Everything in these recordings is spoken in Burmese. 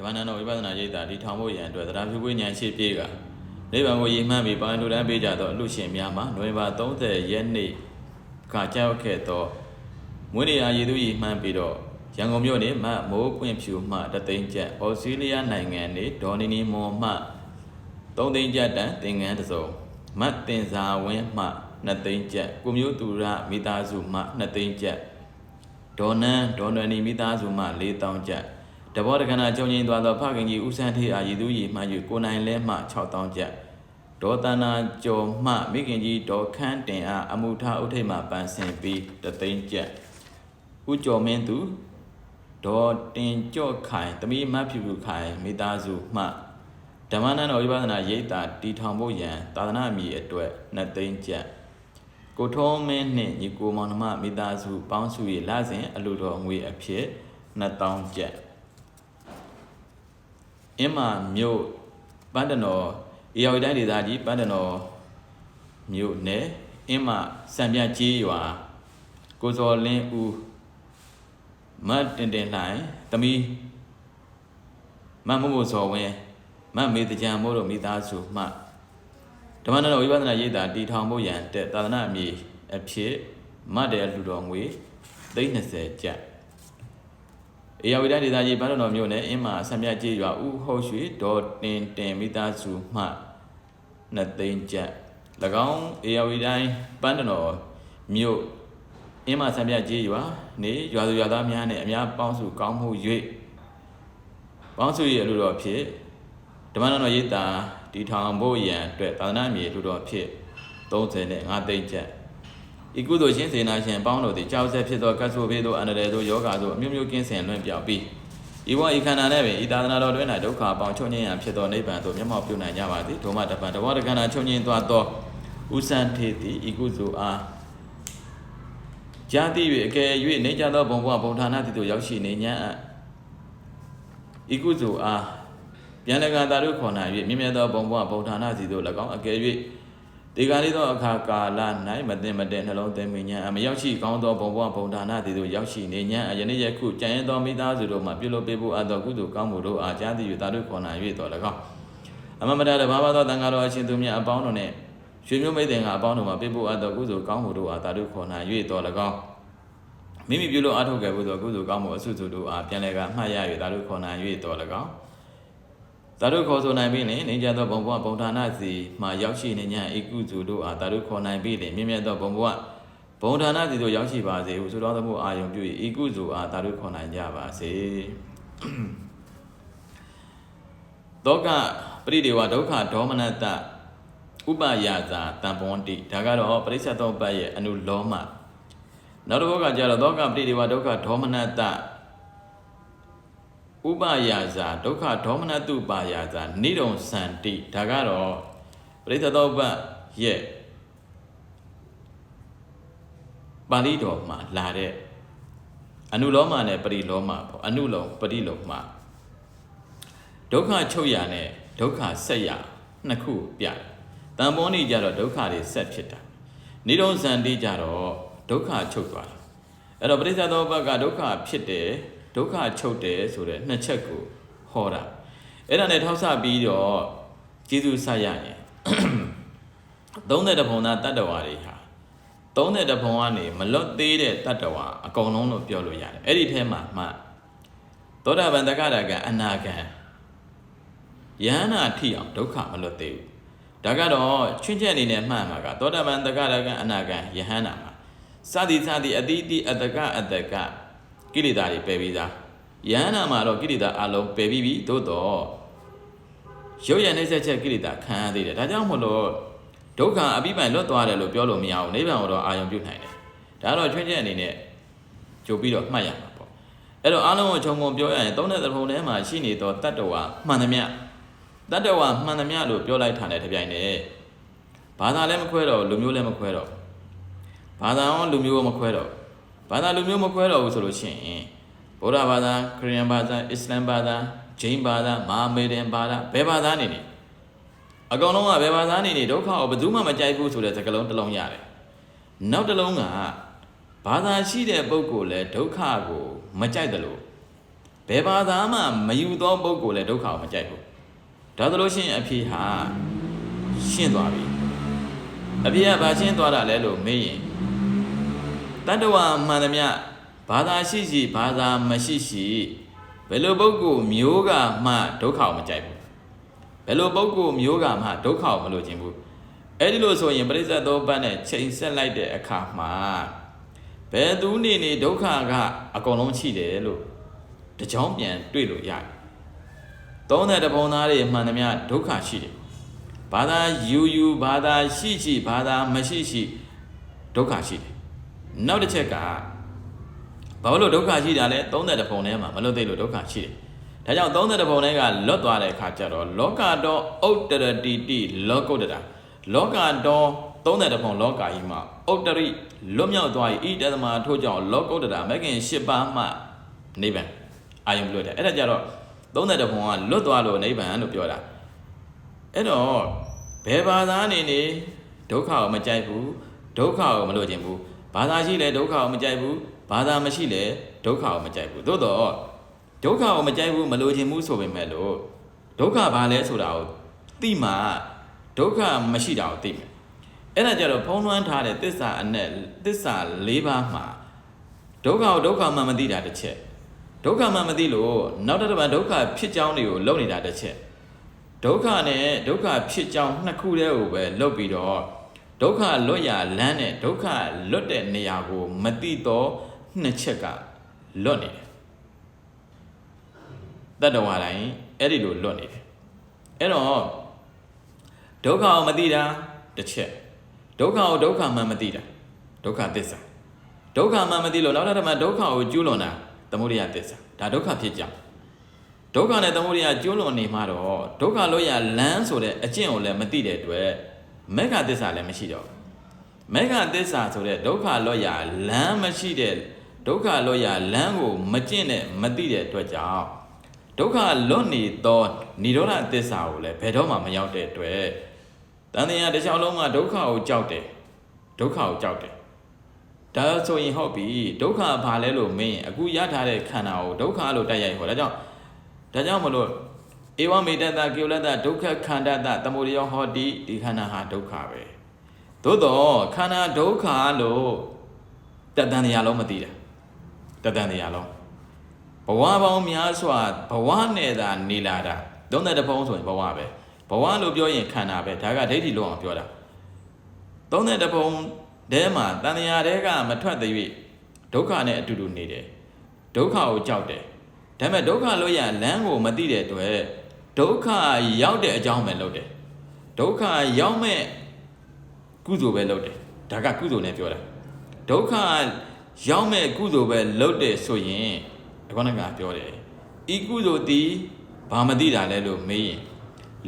ဓမ္မနန္ဒဝိပဿနာရိပ်သာဒီထောင်ဖို့ရန်အတွက်သရဖြူပွေးဉာဏ်ရှိပြေးကနိဗ္ဗာန်ကိုရည်မှန်းပြီးပါဠိလိုတန်းပေးကြသောအလူရှင်များမှာနိုဝင်ဘာ30ရက်နေ့ကကြောက်ခဲ့သောမွေးနေ့အားရည်သူရည်မှန်းပြီးတော့ရန်ကုန်မြို့နေမမိုးပွင့်ဖြူမှတသိန်းကျပ်ဩစတြေးလျနိုင်ငံနေဒေါ်နီနီမွန်မှ3သိန်းကျပ်တန်သင်္ကန်းတစ်စုံမတ်တင်စာဝင်းမှ2သိန်းကျပ်ကိုမျိုးသူရမိသားစုမှ2သိန်းကျပ်ဒေါ်နန်းဒေါ်နွယ်နီမိသားစုမှ4000ကျပ် တဘောတကနာကြုံငိမ့်သွားသောဖခင်ကြီးဦးဆန်းထေးအားရည်သူရည်မှယူကိုနိုင်လဲမှ6000ကျပ်ဒေါ်တနာကျော်မှမိခင်ကြီးဒေါ်ခန်းတင်အားအမှုထားဥထိတ်မှပန်းစင်ပြီးတသိန်းကျပ်ဦးကျော်မင်းသူဒေါ်တင်ကြော့ခိုင်တမီမတ်ဖြူဖြူခိုင်မိသားစုမှဓမ္မနန္ဒဝိပဿနာရိပ်သာတီထောင်ဖို့ရန်သာသနာ့အမည်အတွက်2သိန်းကျပ်ကိုထုံးမင်းနှင့်ညီကိုမောင်နှမမိသားစုပေါင်းစု၏လစဉ်အလူတော်ငွေအဖြစ်2000ကျပ် အင်းမာမြို့ပန်းတနော်အေယော်တိုင်းဒေသကြီးပန်းတနော်မြို့နယ်အင်းမာစံပြကြီးရွာကိုစော်လင်းဦးမတ်တင်တင်လှိုင်တမီမတ်မမို့စော်ဝင်းမတ်မေတကြံမို့တို့မိသားစုမှဓမ္မနတော်ဝိပဿနာရိပ်သာတီထောင်ဖို့ရန်တဲ့သာသနာအမည်အဖြစ်မတ်တဲ့လူတော်ငွေ320ကျပ် အေယဝိဒဒေသကြီးဘန်းတော်မြို့နယ်အင်းမာဆံမြကျေးရွာဦးဟုတ်ရွှေဒေါ်တင်တင်မိသားစုမှနှစ်သိန်းကျပ်၎င်းအေယဝိတိုင်းပန်းတော်မြို့အင်းမာဆံမြကျေးရွာနေရွာသူရွာသားများနဲ့အများပေါင်းစုကောင်းမှု၍ပေါင်းစု၏အလိုတော်ဖြစ်ဓမ္မတော်ရိပ်သာဒီထောင်ဖို့ရန်အတွက်သာသနာမြေလူတော်ဖြစ်35သိန်းကျပ် ဤကုသိုလ်ရှင်စေနာရှင်ပေါင်းတို့သည်ကြောက်ဆက်ဖြစ်သောကတ်ဆိုဘေးသို့အန္တရာယ်သို့ယောဂါသို့အမျိုးမျိုးကင်းစင်လွင့်ပြောက်ပြီးဤဝဤခန္ဓာနဲ့ပင်ဤသာသနာတော်တွင်၌ဒုက္ခပေါင်းချုပ်ငြိမ်းရန်ဖြစ်သောနိဗ္ဗာန်သို့မျက်မှောက်ပြုနိုင်ကြပါသည်ဒုမတပံတဘောတခန္ဓာချုပ်ငြိမ်းသွားသောဥစံထေတိဤကုသိုလ်အားဇာတိ၍အကယ်၍နေကြသောဘုံဘဝဘုံဌာနတိသို့ရောက်ရှိနေ냐ဤကုသိုလ်အားပြန်လည်ကသာရုခေါ်နိုင်၍မြင့်မြတ်သောဘုံဘဝဘုံဌာနစီသို့၎င်းအကယ်၍ ဒီကနေ့သောအခါကာလ၌မသိမတဲ့နှလုံးသွင်းမြညာအမရောက်ရှိကောင်းသောဘုံဘဝဘုံဌာနတိသို့ရောက်ရှိနေ냐ယနေ့ယခုကြံရသောမိသားစုတို့မှပြုလုပ်ပေးဖို့အပ်သောကုသိုလ်ကောင်းမှုတို့အားကြားသိ၍သာရုခေါ်နိုင်၍တော်၎င်းအမမတတဘာဝသောတန်ဃာတော်အရှင်သူမြတ်အပေါင်းတို့နှင့်ရွှေမျိုးမိတ်တင်ကအပေါင်းတို့မှပေးဖို့အပ်သောကုသိုလ်ကောင်းမှုတို့အားသာရုခေါ်နိုင်၍တော်၎င်းမိမိပြုလို့အားထုတ်ခဲ့ဖို့သောကုသိုလ်ကောင်းမှုအဆုစုတို့အားပြန်လည်ကမှတ်ရ၍သာရုခေါ်နိုင်၍တော်၎င်း သာရုခေါ်ဆိုနိုင်ပြီလင်နေကြသောဘုံဘဝဘုံဌာနစီမှရောက်ရှိနေ냐ဧကုစုတို့အားသာရုခေါ်နိုင်ပြီလင်မြင့်မြတ်သောဘုံဘဝဘုံဌာနစီတို့ရောက်ရှိပါစေဟုဆုတောင်းသမှုအာယုံပြု၍ဧကုစုအားသာရုခေါ်နိုင်ကြပါစေတောကပရိဒေဝဒုက္ခဒေါမနတဥပယာဇာတံပွန်တိဒါကတော့ပရိစ္ဆေသောပတ်ရဲ့အနုလောမနောက်တစ်ခုကကြတော့သောကပရိဒေဝဒုက္ခဒေါမနတ ဥပယာဇာဒုက္ခဒေါမနတုပါယာဇာနိဒုံစန္တိဒါကတော့ပရိစ္ဆေသောပတ်ရဲ့ပါဠိတော်မှာလာတဲ့အနုလောမနဲ့ပရိလောမပေါ့အနုလောပရိလောမဒုက္ခချုပ်ရနဲ့ဒုက္ခဆက်ရနှစ်ခုပြတယ်တန်ပေါ်နေကြတော့ဒုက္ခတွေဆက်ဖြစ်တာနိရောဇန်တိကြတော့ဒုက္ခချုပ်သွားတယ်အဲ့တော့ပရိစ္ဆေသောဘက်ကဒုက္ခဖြစ်တယ် ဒုက္ခချုပ်တယ်ဆိုတဲ့နှစ်ချက်ကိုဟောတာအဲ့ဒါနဲ့ထောက်ဆပြီးတော့ကျေးဇူးဆက်ရရင်30တပုံသားတတ္တဝါတွေဟာ30တပုံကနေမလွတ်သေးတဲ့တတ္တဝါအကုန်လုံးလို့ပြောလို့ရတယ်အဲ့ဒီထဲမှာမှသောတာပန်တက္ကရာကအနာဂံယဟနာထိအောင်ဒုက္ခမလွတ်သေးဘူးဒါကတော့ချွင်းချက်အနေနဲ့မှတ်မှာကသောတာပန်တက္ကရာကအနာဂံယဟနာမှာစသည်စသည်အတိအတိအတကအတက ကိလေသာတွေပယ်ပြီးသားယဟနာမှာတော့ကိလေသာအလုံးပယ်ပြီးပြီသို့တော့ရုပ်ရနှိမ့်ဆက်ချက်ကိလေသာခံရသေးတယ်ဒါကြောင့်မို့လို့ဒုက္ခအပိပိုင်လွတ်သွားတယ်လို့ပြောလို့မရဘူးနိဗ္ဗာန်ကိုတော့အာရုံပြုနိုင်တယ်ဒါတော့ချွင်းချက်အနေနဲ့ကြိုပြီးတော့မှတ်ရမှာပေါ့အဲ့တော့အားလုံးကိုခြုံငုံပြောရရင်သုံးတဲ့သဘုံထဲမှာရှိနေသောတတ္တဝါမှန်သမျှတတ္တဝါမှန်သမျှလို့ပြောလိုက်တာနဲ့တပြိုင်တည်းဘာသာလည်းမခွဲတော့လူမျိုးလည်းမခွဲတော့ဘာသာရောလူမျိုးရောမခွဲတော့ ဘာသာလူမျိုးမခွဲတော့ဘူးဆိုလို့ရှိရင်ဗုဒ္ဓဘာသာခရစ်ယာန်ဘာသာအစ္စလမ်ဘာသာဂျိန်းဘာသာမဟာမေဒန်ဘာသာဘယ်ဘာသာနေနေအကောင်လုံးကဘယ်ဘာသာနေနေဒုက္ခကိုဘယ်သူမှမကြိုက်ဘူးဆိုတဲ့စကားလုံးတစ်လုံးရတယ်နောက်တစ်လုံးကဘာသာရှိတဲ့ပုဂ္ဂိုလ်လည်းဒုက္ခကိုမကြိုက်တယ်လို့ဘယ်ဘာသာမှမယူသောပုဂ္ဂိုလ်လည်းဒုက္ခကိုမကြိုက်ဘူးဒါသလိုရှင်းအဖြေဟာရှင်းသွားပြီအဖြေကဘာရှင်းသွားတာလဲလို့မေးရင် တတ္တဝါမှန်သမျှဘာသာရှိရှိဘာသာမရှိရှိဘယ်လိုပုဂ္ဂိုလ်မျိုးကမှဒုက္ခကိုမကြိုက်ဘူးဘယ်လိုပုဂ္ဂိုလ်မျိုးကမှဒုက္ခကိုမလိုချင်ဘူးအဲ့ဒီလိုဆိုရင်ပရိစ္ဆေသောပတ်နဲ့ချိန်ဆက်လိုက်တဲ့အခါမှာဘယ်သူနေနေဒုက္ခကအကုန်လုံးရှိတယ်လို့တကြောင်ပြန်တွေ့လို့ရတယ်သုံးတဲ့တပုံသားတွေမှန်သမျှဒုက္ခရှိတယ်ဘာသာယူယူဘာသာရှိရှိဘာသာမရှိရှိဒုက္ခရှိတယ် နောက်တစ်ချက်ကဘာလို့ဒုက္ခရှိတာလဲသုံးတဲ့တပုံထဲမှာမလွတ်သေးလို့ဒုက္ခရှိတယ်ဒါကြောင့်သုံးတဲ့တပုံထဲကလွတ်သွားတဲ့အခါကျတော့လောကတော်ဥတ္တရတိတိလောကုတ္တရာလောကတော်သုံးတဲ့တပုံလောကကြီးမှာဥတ္တရိလွတ်မြောက်သွား၏ဣတသမထို့ကြောင့်လောကုတ္တရာမဂ်ခင်၈ပါးမှနိဗ္ဗာန်အာယုံလွတ်တယ်အဲ့ဒါကြတော့သုံးတဲ့တပုံကလွတ်သွားလို့နိဗ္ဗာန်လို့ပြောတာအဲ့တော့ဘယ်ဘာသာအနေနဲ့ဒုက္ခကိုမကြိုက်ဘူးဒုက္ခကိုမလိုချင်ဘူး ဘာသာရှိလဲဒုက္ခကိုမကြိုက်ဘူးဘာသာမရှိလဲဒုက္ခကိုမကြိုက်ဘူးသို့တော့ဒုက္ခကိုမကြိုက်ဘူးမလိုချင်ဘူးဆိုပေမဲ့လို့ဒုက္ခဘာလဲဆိုတာကိုသိမှဒုက္ခမရှိတာကိုသိမယ်အဲ့ဒါကြတော့ဖုံးလွှမ်းထားတဲ့သစ္စာအနဲ့သစ္စာ၄ပါးမှာဒုက္ခကိုဒုက္ခမှမသိတာတစ်ချက်ဒုက္ခမှမသိလို့နောက်တစ်ပတ်ဒုက္ခဖြစ်ကြောင်းတွေကိုလုံနေတာတစ်ချက်ဒုက္ခနဲ့ဒုက္ခဖြစ်ကြောင်းနှစ်ခုတည်းကိုပဲလုပ်ပြီးတော့ ဒုက္ခလွတ်ရလမ်းနဲ့ဒုက္ခလွတ်တဲ့နေရာကို မသိတော့နှစ်ချက်ကလွတ်နေတယ်တတ္တဝါတိုင်းအဲ့ဒီလိုလွတ်နေတယ်အဲ့တော့ဒုက္ခကိုမသိတာတစ်ချက်ဒုက္ခကိုဒုက္ခမှမသိတာဒုက္ခသစ္စာဒုက္ခမှမသိလို့နောက်တစ်ခါမှဒုက္ခကိုကျူးလွန်တာသမုဒိယသစ္စာဒါဒုက္ခဖြစ်ကြောင်းဒုက္ခနဲ့သမုဒိယကျူးလွန်နေမှတော့ဒုက္ခလို့ရလမ်းဆိုတဲ့အကျင့်ကိုလည်းမသိတဲ့အတွက် မေဃသစ္စာလည်းမရှိတော့မေဃသစ္စာဆိုတဲ့ဒုက္ခလို့ရလမ်းမရှိတဲ့ဒုက္ခလို့ရလမ်းကိုမကျင့်တဲ့မသိတဲ့အတွက်ကြောင့်ဒုက္ခလွတ်နေသောនិရောဓသစ္စာကိုလည်းဘယ်တော့မှမရောက်တဲ့အတွက်တန်တရားတစ်ချောင်းလုံးကဒုက္ခကိုကြောက်တယ်ဒုက္ခကိုကြောက်တယ်ဒါဆိုရင်ဟုတ်ပြီဒုက္ခဘာလဲလို့မင်းအခုရထားတဲ့ခန္ဓာကိုဒုက္ခလို့တိုက်ရိုက်ဟောဒါကြောင့်ဒါကြောင့်မလို့ ဧဝမေတ္တကိလတ္တဒုက္ခခန္ဓာတသမုဒယောဟောတိဒီခန္ဓာဟာဒုက္ခပဲသို့တော့ခန္ဓာဒုက္ခလို့တတန်တရားလုံးမသိတာတတန်တရားလုံးဘဝပေါင်းများစွာဘဝနဲ့သာနေလာတာသုံးတဲ့တဖုံးဆိုရင်ဘဝပဲဘဝလို့ပြောရင်ခန္ဓာပဲဒါကဒိဋ္ဌိလုံးအောင်ပြောတာသုံးတဲ့တဖုံးတဲမှာတန်တရားတဲကမထွက်သေး၍ဒုက္ခနဲ့အတူတူနေတယ်ဒုက္ခကိုကြောက်တယ်ဒါပေမဲ့ဒုက္ခလို့ရလမ်းကိုမသိတဲ့အတွက် ဒုက္ခရောက်တဲ့အကြောင်းပဲလုပ်တယ်ဒုက္ခရောက်မဲ့ကုသိုလ်ပဲလုပ်တယ်ဒါကကုသိုလ်နဲ့ပြောတာဒုက္ခရောက်မဲ့ကုသိုလ်ပဲလုပ်တယ်ဆိုရင်အခုနကပြောတယ်ဤကုသိုလ်သည်ဘာမသိတာလဲလို့မေးရင်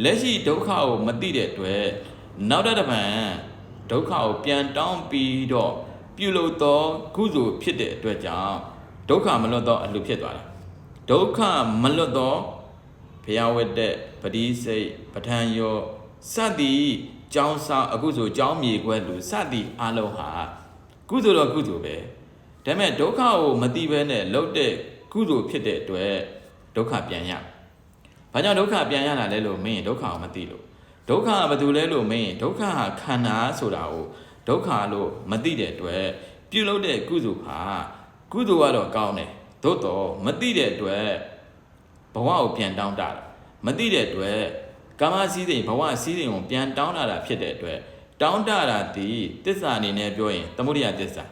လက်ရှိဒုက္ခကိုမသိတဲ့အတွက်နောက်တစ်ပံဒုက္ခကိုပြန်တောင်းပြီးတော့ပြုလုပ်သောကုသိုလ်ဖြစ်တဲ့အတွက်ကြောင့်ဒုက္ခမလွတ်သောအလူဖြစ်သွားတာဒုက္ခမလွတ်သော ဘုရားဝတ်တဲ့ပတိစိတ်ပဋ္ဌာန်းယောစသည်ကြောင်းစားအခုဆိုကြောင်းမြေခွဲလူစသည်အလုံးဟာကုသိုလ်တော့ကုသိုလ်ပဲဒါပေမဲ့ဒုက္ခကိုမသိဘဲနဲ့လှုပ်တဲ့ကုသိုလ်ဖြစ်တဲ့အတွက်ဒုက္ခပြန်ရ။ဘာကြောင့်ဒုက္ခပြန်ရတာလဲလို့မင်းဒုက္ခကိုမသိလို့ဒုက္ခကဘာတူလဲလို့မင်းဒုက္ခဟာခန္ဓာဆိုတာကိုဒုက္ခလို့မသိတဲ့အတွက်ပြုလုပ်တဲ့ကုသိုလ်ဟာကုသိုလ်ကတော့ကောင်းတယ်သို့တော့မသိတဲ့အတွက် ဘဝကိုပြန်တောင်းတတာမသိတဲ့အတွက်ကာမစည်းစိမ်ဘဝစည်းစိမ်ကိုပြန်တောင်းတတာဖြစ်တဲ့အတွက်တောင်းတတာဒီတစ္ဆာအနေနဲ့ပြောရင်သမုဒိယတစ္ဆာ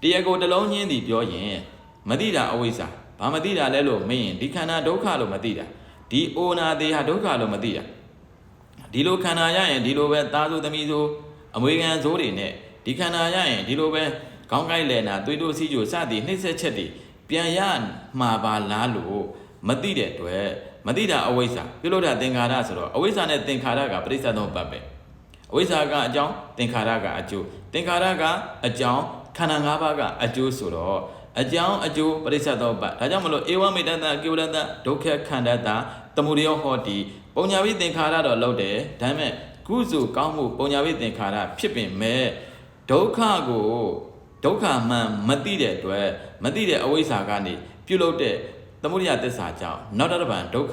တရားကိုတစ်လုံးချင်းဒီပြောရင်မသိတာအဝိဇ္ဇာဘာမသိတာလဲလို့မင်းရင်ဒီခန္ဓာဒုက္ခလို့မသိတာဒီအိုနာသေးဟာဒုက္ခလို့မသိတာဒီလိုခန္ဓာရရင်ဒီလိုပဲသားဆိုသမီးဆိုအမွေခံဆိုးတွေနဲ့ဒီခန္ဓာရရင်ဒီလိုပဲခေါင်းကိုက်လည်နာသွေးတို့စီးကြိုစသည်နှိမ့်ဆက်ချက်တွေပြန်ရမှာပါလားလို့ မသိတဲ့အတွက်မသိတာအဝိဇ္ဇာပြုလို့တာသင်္ခါရဆိုတော့အဝိဇ္ဇာနဲ့သင်္ခါရကပရိစ္ဆသုံးပတ်ပဲအဝိဇ္ဇာကအကြောင်းသင်္ခါရကအကျိုးသင်္ခါရကအကြောင်းခန္ဓာ၅ပါးကအကျိုးဆိုတော့အကြောင်းအကျိုးပရိစ္ဆသောပတ်ဒါကြောင့်မလို့ဧဝမေတ္တကိဝရတဒုက္ခခန္ဓတတမှုရယောဟောတိပုံညာဝိသင်္ခါရတော့လောက်တယ်ဒါပေမဲ့ကုစုကောင်းမှုပုံညာဝိသင်္ခါရဖြစ်ပင်မဲ့ဒုက္ခကိုဒုက္ခမှန်မသိတဲ့အတွက်မသိတဲ့အဝိဇ္ဇာကနေပြုလုပ်တဲ့ သမုဒိယသစ္စာကြောင့်နောက်တစ်ပံဒုက္ခ